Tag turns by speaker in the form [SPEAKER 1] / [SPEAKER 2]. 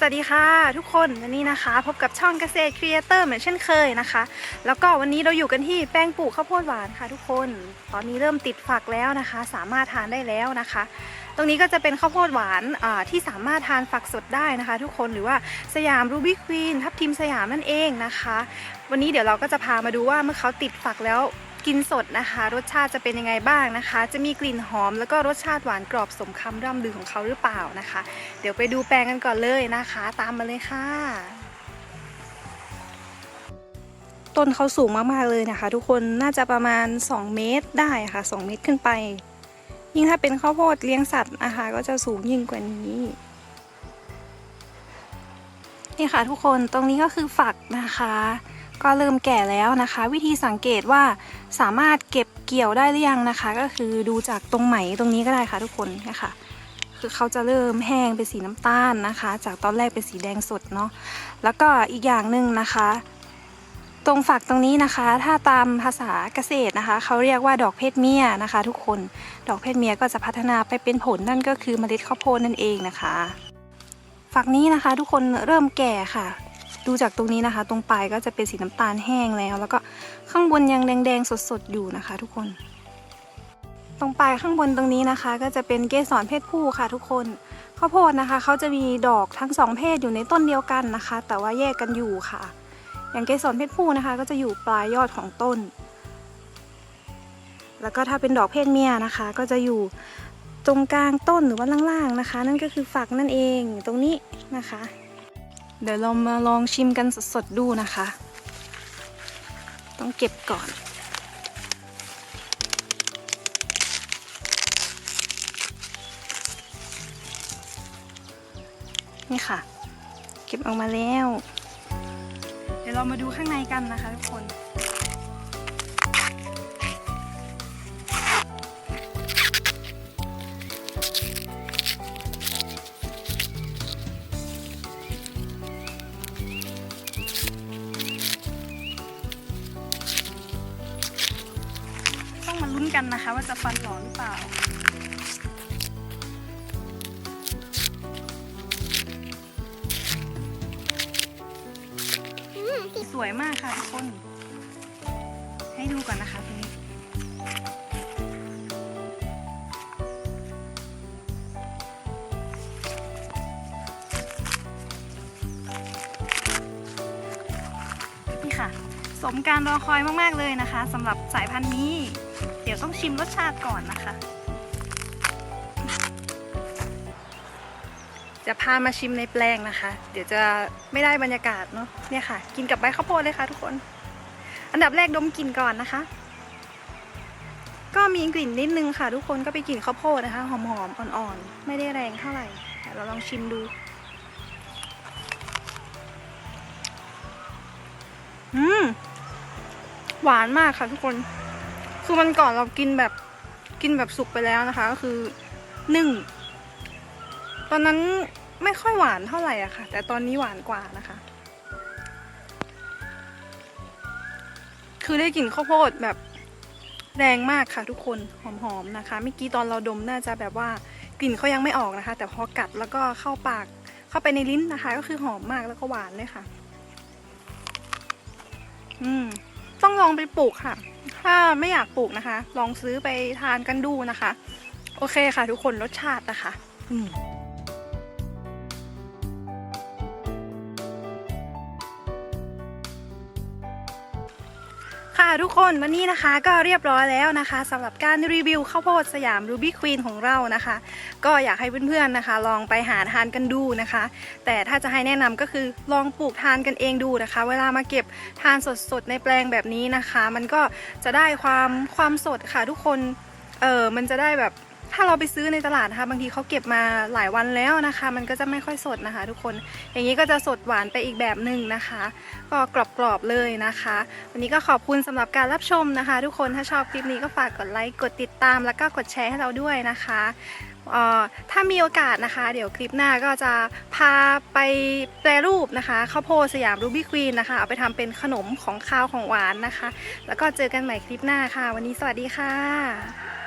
[SPEAKER 1] สวัสดีค่ะทุกคนวันนี้นะคะ พบกับช่องเกษตรครีเอเตอร์เหมือนเช่นเคยนะคะ แล้วก็วันนี้เราอยู่กันที่แป้งปลูกข้าวโพดหวานค่ะ ทุกคนตอนนี้เริ่มติดฝักแล้วนะคะ สามารถทานได้แล้วนะคะ ตรงนี้ก็จะเป็นข้าวโพดหวานที่สามารถทานฝักสดได้นะคะ ทุกคนหรือว่าสยามรูบี้ควีนทับทิมสยามนั่นเองนะคะ วันนี้เดี๋ยวเราก็จะพามาดูว่าเมื่อเขาติดฝักแล้ว กินสดนะคะ รสชาติจะเป็นยังไงบ้างนะคะ จะมีกลิ่นหอมแล้วก็รสชาติหวานกรอบสมคำร่ำลือของเขาหรือเปล่านะคะ เดี๋ยวไปดูแปลงกันก่อนเลยนะคะ ตามมาเลยค่ะ ต้นเขาสูงมากๆเลยนะคะ ทุกคนน่าจะประมาณ 2 เมตรได้ค่ะ 2 เมตรขึ้นไป ยิ่งถ้าเป็นข้าวโพดเลี้ยงสัตว์นะคะ ก็จะสูงยิ่งกว่านี้นี่ค่ะทุกคนตรงนี้ก็คือฝักนะคะ ก็เริ่มแก่แล้วนะคะ วิธีสังเกตว่าสามารถเก็บเกี่ยวได้หรือยังนะคะ ก็คือดูจากตรงไหมตรงนี้ก็ได้ค่ะทุกคนเนี่ยค่ะคือเขาจะเริ่มแห้งเป็นสีน้ำตาลนะคะ จากตอนแรกเป็นสีแดงสดเนาะแล้วก็อีกอย่างหนึ่งนะคะ ตรงฝักตรงนี้นะคะ ถ้าตามภาษาเกษตรนะคะ เขาเรียกว่าดอกเพศเมียนะคะ ทุกคนดอกเพศเมียก็จะพัฒนาไปเป็นผลนั่นก็คือเมล็ดข้าวโพดนั่นเองนะคะฝักนี้นะคะ ทุกคนเริ่มแก่ค่ะ ดูจากตรงนี้นะคะ ตรงปลายก็จะเป็นสีน้ำตาลแห้งแล้ว แล้วก็ข้างบนยังแดงๆสดๆอยู่นะคะ ทุกคน ตรงปลายข้างบนตรงนี้นะคะ ก็จะเป็นเกสรเพศผู้ค่ะ ทุกคนข้าวโพดนะคะเขาจะมีดอกทั้งสองเพศอยู่ในต้นเดียวกันนะคะ แต่ว่าแยกกันอยู่ค่ะ อย่างเกสรเพศผู้นะคะ ก็จะอยู่ปลายยอดของต้น แล้วก็ถ้าเป็นดอกเพศเมียนะคะ ก็จะอยู่ตรงกลางต้นหรือว่าล่างๆนะคะ นั่นก็คือฝักนั่นเองตรงนี้นะคะ เดี๋ยวเรามาลองชิมกันสดๆดูนะคะ ต้องเก็บก่อน นี่ค่ะ เก็บออกมาแล้ว เดี๋ยวเรามาดูข้างในกันนะคะทุกคน กันนะคะ ว่าจะฟันหลอหรือเปล่า สวยมากค่ะทุกคน ให้ดูก่อนนะคะทีนี้นี่ สมการรอคอยมาก ๆ เลยนะคะสำหรับสายพันธุ์นี้ เดี๋ยวต้องชิมรสชาติก่อนนะคะ จะพามาชิมในแปลงนะคะ เดี๋ยวจะไม่ได้บรรยากาศเนาะเนี่ยค่ะ กินกับใบข้าวโพดเลยค่ะทุกคน อันดับแรกดมกลิ่นก่อนนะคะ ก็มีกลิ่นนิดนึงค่ะ ทุกคนก็ไปกลิ่นข้าวโพดนะคะ หอมๆอ่อนๆ ไม่ได้แรงเท่าไหร่เดี๋ยวเราลองชิมดู อืมหวานมากค่ะทุกคน คือมันก่อนเรากินแบบกินแบบสุกไปแล้วนะคะ ก็คือนึ่ง ตอนนั้นไม่ค่อยหวานเท่าไหร่อะค่ะ แต่ตอนนี้หวานกว่านะคะ คือได้กลิ่นข้าวโพดแบบแรงมากค่ะทุกคนหอมๆนะคะเมื่อกี้ตอนเราดมน่าจะแบบว่ากลิ่นเขายังไม่ออกนะคะ แต่พอกัดแล้วก็เข้าปากเข้าไปในลิ้นนะคะ ก็คือหอมมากแล้วก็หวานเลยค่ะ อืม ต้องลองไปปลูกค่ะ ถ้าไม่อยากปลูกนะคะ ลองซื้อไปทานกันดูนะคะ โอเคค่ะ ทุกคนรสชาตินะคะ อืม ค่ะทุกคนวันนี้นะคะก็เรียบร้อยแล้วนะคะสำหรับการรีวิวข้าวโพดสยามรูบี้ควีนของเรานะคะ ก็อยากให้เพื่อนๆนะคะ ลองไปหาทานกันดูนะคะ แต่ถ้าจะให้แนะนำก็คือลองปลูกทานกันเองดูนะคะ เวลามาเก็บทานสดๆในแปลงแบบนี้นะคะ มันก็จะได้ความความสดค่ะทุกคนเออมันจะได้แบบ ถ้าเราไปซื้อในตลาดนะคะ บางทีเขาเก็บมาหลายวันแล้วนะคะ มันก็จะไม่ค่อยสดนะคะ ทุกคน อย่างนี้ก็จะสดหวานไปอีกแบบหนึ่งนะคะ ก็กรอบๆเลยนะคะ วันนี้ก็ขอบคุณสำหรับการรับชมนะคะ ทุกคน ถ้าชอบคลิปนี้ก็ฝากกดไลค์ กดติดตาม แล้วก็กดแชร์ให้เราด้วยนะคะอ่อถ้ามีโอกาสนะคะ เดี๋ยวคลิปหน้าก็จะพาไปแปรรูปนะคะข้าวโพดสยามรูบี้ควีนนะคะ เอาไปทำเป็นขนมของข้าวของหวานนะคะ แล้วก็เจอกันใหม่คลิปหน้าค่ะ วันนี้สวัสดีค่ะ